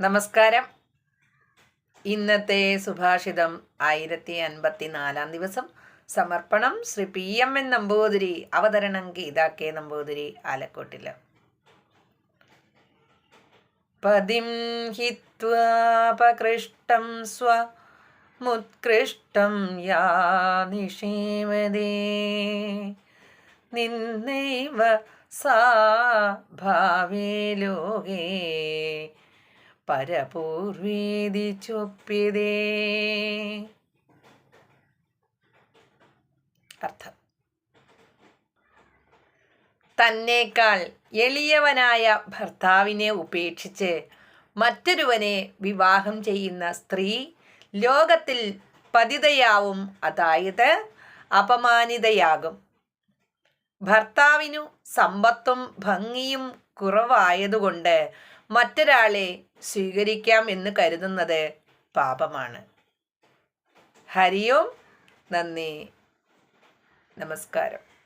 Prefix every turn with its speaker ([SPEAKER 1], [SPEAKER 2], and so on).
[SPEAKER 1] നമസ്കാരം. ഇന്നത്തെ സുഭാഷിതം ആയിരത്തി അൻപത്തി നാലാം ദിവസം. സമർപ്പണം Shri P M N Namboothiri അവതരണം ഗീതാ കെ നമ്പൂതിരി ആലക്കോട്ടിൽ. പതിം ഹിത്വാപകൃഷ്ടം സ്വ മുത്കൃഷ്ടം യാ നിഷീമതേ. നിന്നൈവ സാ ഭാവേ ലോകേ. പരപൂർവേദി ചൊപ്പിതേ. അർത്ഥം. തന്നേക്കാൾ എളിയവനായ ഭർത്താവിനെ ഉപേക്ഷിച്ച് മറ്റൊരുവനെ വിവാഹം ചെയ്യുന്ന സ്ത്രീ ലോകത്തിൽ പതിതയാവും. അതായത് അപമാനിതയാകും. ഭർത്താവിനു സമ്പത്തും ഭംഗിയും കുറവായതുകൊണ്ട് മറ്റൊരാളെ സ്വീകരിക്കാം എന്ന് കരുതുന്നത് പാപമാണ്. ഹരിയോം നന്ദി. നമസ്കാരം.